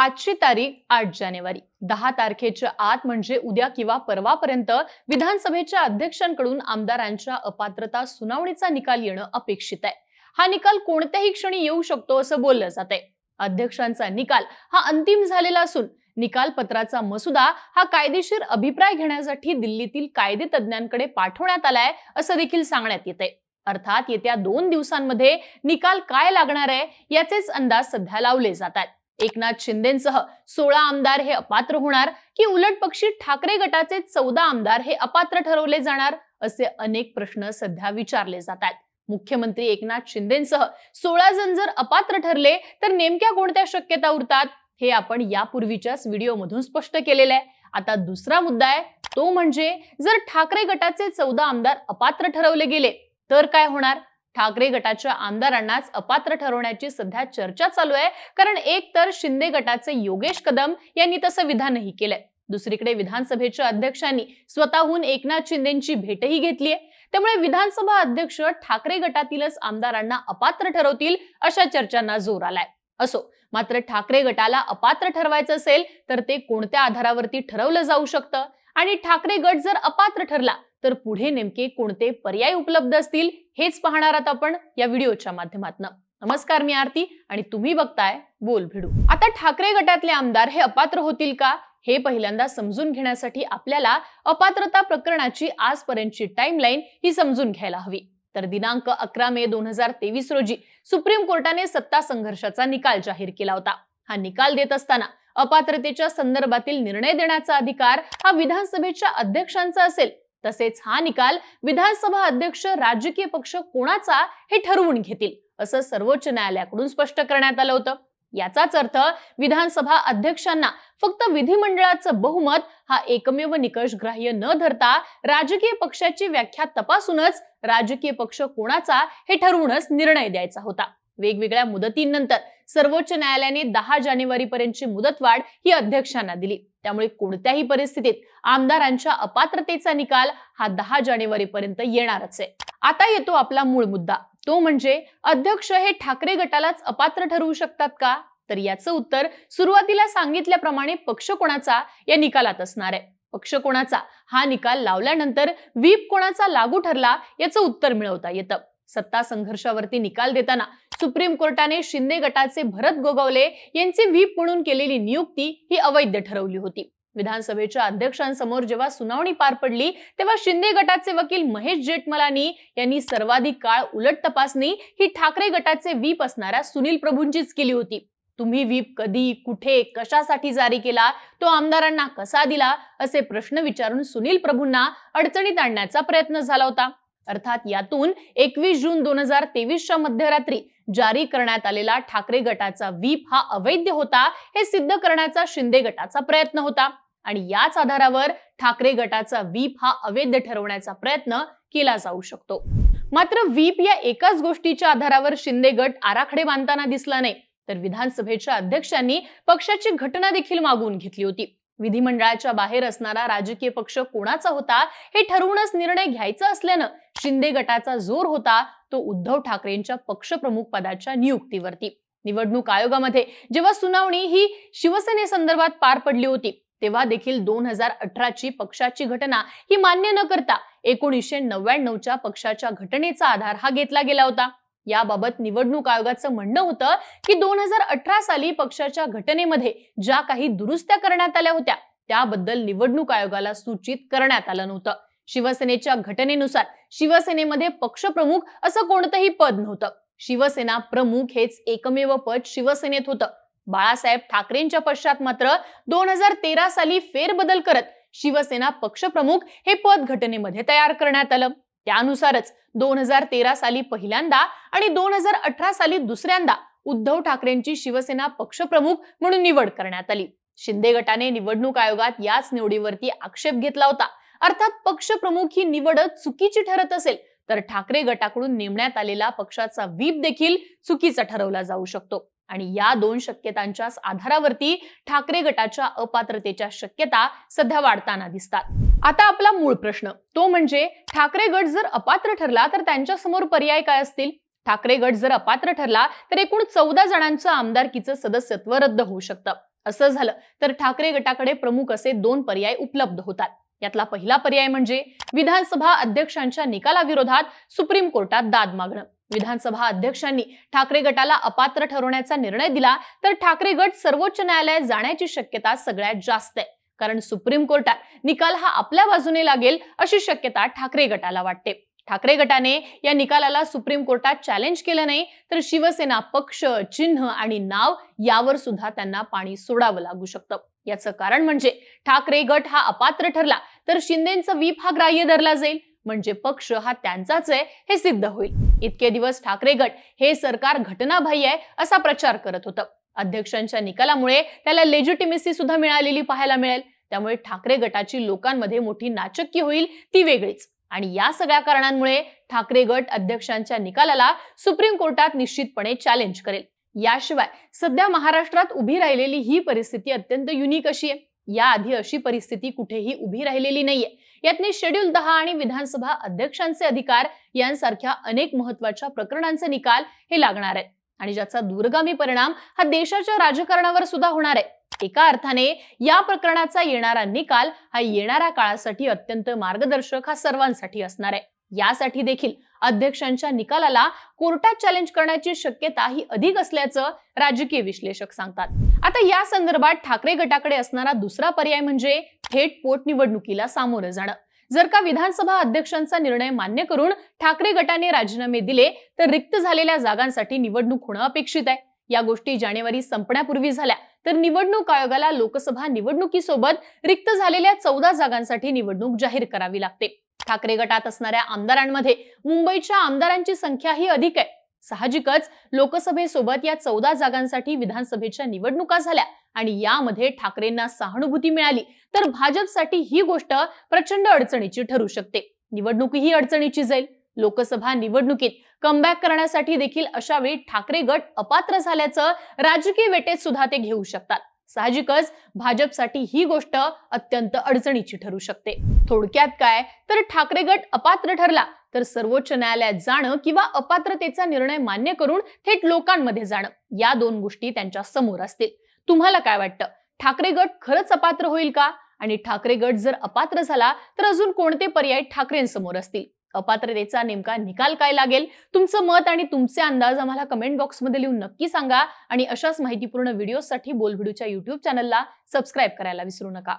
आजची तारीख आठ जानेवारी. दहा तारखेच्या आत म्हणजे उद्या किंवा परवापर्यंत विधानसभेच्या अध्यक्षांकडून आमदारांच्या अपात्रता सुनावणीचा निकाल येणं अपेक्षित आहे. हा निकाल कोणत्याही क्षणी येऊ शकतो असं बोललं जात आहे अध्यक्षांचा निकाल हा अंतिम झालेला असून निकाल पत्राचा मसुदा हा कायदेशीर अभिप्राय घेण्यासाठी दिल्लीतील कायदे तज्ज्ञांकडे पाठवण्यात आलाय असं देखील सांगण्यात येत आहे अर्थात येत्या दोन दिवसांमध्ये निकाल काय लागणार आहे याचेच अंदाज सध्या लावले जातात एकनाथ शिंदेसह सोळा आमदार हे अपात्र होणार की उलट पक्षी ठाकरे गटाचे चौदा आमदार हे अपात्र ठरवले जाणार असे अनेक प्रश्न सध्या विचारले जातात मुख्यमंत्री एकनाथ शिंदेसह सोळा जण जर अपात्र ठरले तर नेमक्या कोणत्या शक्यता उरतात? हे आपण यापूर्वीच्याच व्हिडिओमधून स्पष्ट केलेलं आहे. आता दुसरा मुद्दा आहे तो म्हणजे जर ठाकरे गटाचे चौदा आमदार अपात्र ठरवले गेले तर काय होणार? ठाकरे गटाच्या आमदारांनाच अपात्र ठरवण्याची सध्या चर्चा चालू आहे. कारण एक तर शिंदे गटाचे योगेश कदम यांनी तसं विधानही केलंय. दुसरीकडे विधानसभेच्या अध्यक्षांनी स्वतःहून एकनाथ शिंदेची भेटही घेतलीय. त्यामुळे विधानसभा अध्यक्ष ठाकरे गटातीलच आमदारांना अपात्र ठरवतील अशा चर्चांना जोर आलाय. असो मात्र ठाकरे गटाला अपात्र ठरवायचं असेल तर ते कोणत्या आधारावरती ठरवलं जाऊ शकतं? आणि ठाकरे गट जर अपात्र ठरला तर पुढे नेमके कोणते पर्याय उपलब्ध असतील हेच पाहणार आहात आपण या व्हिडिओच्या माध्यमातून. नमस्कार मी आरती आणि तुम्ही बघताय बोल भिडू. आता ठाकरे गटातले आमदार हे अपात्र होतील का हे पहिल्यांदा समजून घेण्यासाठी आपल्याला अपात्रता प्रकरणाची आजपर्यंतची टाइमलाईन ही समजून घ्यायला हवी. तर दिनांक अकरा मे दोन हजार तेवीस रोजी सुप्रीम कोर्टाने सत्ता संघर्षाचा निकाल जाहीर केला होता. हा निकाल देत असताना अपात्रतेच्या संदर्भातील निर्णय देण्याचा अधिकार हा विधानसभेच्या अध्यक्षांचा असेल. तसेच हा निकाल विधानसभा अध्यक्ष राजकीय पक्ष कोणाचा हे ठरवून घेतील असं सर्वोच्च न्यायालयाकडून स्पष्ट करण्यात आलं होतं. याचाच अर्थ विधानसभा अध्यक्षांना फक्त विधिमंडळाचं बहुमत हा एकमेव निकष ग्राह्य न धरता राजकीय पक्षाची व्याख्या तपासूनच राजकीय पक्ष कोणाचा हे ठरवूनच निर्णय द्यायचा होता. वेगवेगळ्या मुदतींनंतर सर्वोच्च न्यायालयाने दहा जानेवारी पर्यंतची मुदतवाढ ही अध्यक्षांना दिली. त्यामुळे कोणत्याही परिस्थितीत आमदारांच्या अपात्रतेचा निकाल हा दहा जानेवारी पर्यंत येणारच आहे. आता येतो आपला मूळ मुद्दा. तो म्हणजे अध्यक्ष हे ठाकरे गटालाच अपात्र ठरवू शकतात का? तर याचं उत्तर सुरुवातीला सांगितल्याप्रमाणे पक्ष कोणाचा? या निकालात असणार आहे. पक्ष कोणाचा? हा निकाल लावल्यानंतर व्हीप कोणाचा लागू ठरला याचं उत्तर मिळवता येतं. सत्ता संघर्षावरती निकाल देताना सुप्रीम कोर्टाने शिंदे गटाचे भरत गोगावले यांची व्हीप म्हणून केलेली नियुक्ती ही अवैध ठरवली होती. विधानसभेच्या अध्यक्षांसमोर जेव्हा सुनावणी पार पडली तेव्हा शिंदे गटाचे वकील महेश जेठमलानी यांनी सर्वाधिक काळ उलट तपासणी ही ठाकरे गटाचे व्हीप असणाऱ्या सुनील प्रभूंचीच केली होती. तुम्ही व्हीप कधी कुठे कशासाठी जारी केला तो आमदारांना कसा दिला असे प्रश्न विचारून सुनील प्रभूंना अडचणीत आणण्याचा प्रयत्न झाला होता. अर्थात यातून एकवीस जून दोन हजार तेवीसच्या मध्यरात्री जारी करण्यात आलेला ठाकरे गटाचा व्हीप हा अवैध होता हे सिद्ध करण्याचा शिंदे गटाचा प्रयत्न होता. आणि याच आधारावर ठाकरे गटाचा व्हीप हा अवैध ठरवण्याचा प्रयत्न केला जाऊ शकतो. मात्र व्हीप या एकाच गोष्टीच्या आधारावर शिंदे गट आराखडे बांधताना दिसला नाही. तर विधानसभेच्या अध्यक्षांनी पक्षाची घटना देखील मागवून घेतली होती. विधिमंडळाच्या बाहेर असणारा राजकीय पक्ष कोणाचा होता हे ठरवूनच निर्णय घ्यायचा असल्यानं शिंदे गटाचा जोर होता तो उद्धव ठाकरेंच्या पक्षप्रमुख पदाच्या नियुक्तीवरती. निवडणूक आयोगामध्ये जेव्हा सुनावणी ही शिवसेनेसंदर्भात पार पडली होती तेव्हा देखील दोन हजार अठराची पक्षाची घटना ही मान्य न करता एकोणीसशे नव्याण्णवच्या पक्षाच्या घटनेचा आधार हा घेतला गेला होता. याबाबत निवडणूक आयोगाचं म्हणणं होतं की दोन हजार अठरा साली पक्षाच्या घटनेमध्ये ज्या काही दुरुस्त्या करण्यात आल्या होत्या त्याबद्दल निवडणूक आयोगाला सूचित करण्यात आलं नव्हतं. शिवसेनेच्या घटनेनुसार शिवसेनेमध्ये पक्षप्रमुख असं कोणतंही पद नव्हतं. शिवसेना प्रमुख हेच एकमेव पद शिवसेनेत होतं. बाळासाहेब ठाकरेंच्या पश्चात मात्र दोन हजार तेरा साली फेरबदल करत शिवसेना पक्षप्रमुख हे पद घटनेमध्ये तयार करण्यात आलं. त्यानुसारच दोन हजार तेरा साली पहिल्यांदा आणि दोन हजार अठरा साली दुसऱ्यांदा उद्धव ठाकरेंची शिवसेना पक्षप्रमुख म्हणून निवड करण्यात आली. शिंदे गटाने निवडणूक आयोगात याच निवडीवरती आक्षेप घेतला होता. अर्थात पक्षप्रमुख ही निवड चुकीची ठरत असेल तर ठाकरे गटाकडून नेमण्यात आलेला पक्षाचा व्हीप देखील चुकीचा ठरवला जाऊ शकतो. आणि या दोन शक्यतांच्या आधारावरती ठाकरे गटाच्या अपात्रतेच्या शक्यता सध्या वाढताना दिसतात. आता आपला मूळ प्रश्न तो म्हणजे ठाकरे गट जर अपात्र ठरला तर त्यांच्यासमोर पर्याय काय असतील? ठाकरे गट जर अपात्र ठरला तर एकूण चौदा जणांचं आमदारकीचं सदस्यत्व रद्द होऊ शकतं. असं झालं तर ठाकरे गटाकडे प्रमुख असे दोन पर्याय उपलब्ध होतात. यातला पहिला पर्याय म्हणजे विधानसभा अध्यक्षांच्या निकालाविरोधात सुप्रीम कोर्टात दाद मागणं. विधानसभा अध्यक्षांनी ठाकरे गटाला अपात्र ठरवण्याचा निर्णय दिला तर ठाकरे गट सर्वोच्च न्यायालयात जाण्याची शक्यता सगळ्यात जास्त आहे. कारण सुप्रीम कोर्टात निकाल हा आपल्या बाजूने लागेल अशी शक्यता ठाकरे गटाला वाटते. ठाकरे गटाने या निकालाला सुप्रीम कोर्टात चॅलेंज केलं नाही तर शिवसेना पक्ष चिन्ह आणि नाव यावर सुद्धा त्यांना पाणी सोडावं लागू शकतं. याचं कारण म्हणजे ठाकरे गट हा अपात्र ठरला तर शिंदेचा वीप हा ग्राह्य धरला जाईल. म्हणजे पक्ष हा त्यांचाच आहे हे सिद्ध होईल. इतके दिवस ठाकरे गट हे सरकार घटनाबाह्य आहे असा प्रचार करत होतं. अध्यक्षांच्या निकालामुळे त्याला लेजिटिमेसी सुद्धा मिळालेली पाहायला मिळेल. त्यामुळे ठाकरे गटाची लोकांमध्ये मोठी नाचक्की होईल ती वेगळीच. आणि या सगळ्या कारणांमुळे ठाकरे गट अध्यक्षांच्या निकालाला सुप्रीम कोर्टात निश्चितपणे चॅलेंज करेल. याशिवाय सध्या महाराष्ट्रात उभी राहिलेली ही परिस्थिती अत्यंत युनिक अशी आहे. याआधी अशी परिस्थिती कुठेही उभी राहिलेली नाहीये. यातने शेड्यूल दहा आणि विधानसभा अध्यक्षांचे अधिकार यांसारख्या अनेक महत्त्वाच्या प्रकरणांचे निकाल हे लागणार आहेत. आणि ज्याचा दूरगामी परिणाम हा देशाच्या राजकारणावर सुद्धा होणार आहे. एका अर्थाने या प्रकरणाचा येणारा निकाल हा येणाऱ्या काळासाठी अत्यंत मार्गदर्शक हा सर्वांसाठी असणार आहे. यासाठी देखील अध्यक्षांच्या निकालाला कोर्टात चॅलेंज करण्याची शक्यता ही अधिक असल्याचं राजकीय विश्लेषक सांगतात. आता या संदर्भात ठाकरे गटाकडे असणारा दुसरा पर्याय म्हणजे थेट पोटनिवडणुकीला सामोरं जाणं. जर का विधानसभा अध्यक्षांचा निर्णय मान्य करून ठाकरे गटाने राजीनामे दिले तर रिक्त झालेल्या जागांसाठी निवडणूक होणं अपेक्षित आहे. या गोष्टी जानेवारी संपण्यापूर्वी झाल्या तर निवडणूक आयोगाला लोकसभा निवडणुकीसोबत रिक्त झालेल्या चौदा जागांसाठी निवडणूक जाहीर करावी लागते. ठाकरे गटात असणाऱ्या आमदारांमध्ये मुंबईच्या आमदारांची संख्या ही अधिक आहे. साहजिकच लोकसभेसोबत या चौदा जागांसाठी विधानसभेच्या निवडणुका झाल्या आणि यामध्ये ठाकरेंना सहानुभूती मिळाली तर भाजपसाठी ही गोष्ट प्रचंड अडचणीची ठरू शकते. निवडणूक ही अडचणीची जाईल. लोकसभा निवडणुकीत कमबॅक करण्यासाठी देखील अशा वेळी ठाकरे गट अपात्र झाल्याचं राजकीय वेटेत सुद्धा ते घेऊ शकतात. साहजिकच भाजपसाठी ही गोष्ट अत्यंत अडचणीची ठरू शकते. थोडक्यात काय? तर ठाकरे गट अपात्र ठरला तर सर्वोच्च न्यायालयात जाणं किंवा अपात्रतेचा निर्णय मान्य करून थेट लोकांमध्ये जाणं या दोन गोष्टी त्यांच्यासमोर असतील. तुम्हाला काय वाटतं? ठाकरे गट खरंच अपात्र होईल का? आणि ठाकरे गट जर अपात्र झाला तर अजून कोणते पर्याय ठाकरेंसमोर असतील? अपात्रतेचा नेमका निकाल काय लागेल? तुमचं मत आणि तुमचे अंदाज आम्हाला कमेंट बॉक्समध्ये लिहून नक्की सांगा. आणि अशाच माहितीपूर्ण व्हिडिओसाठी बोलभिडूच्या युट्यूब चॅनलला सबस्क्राईब करायला विसरू नका.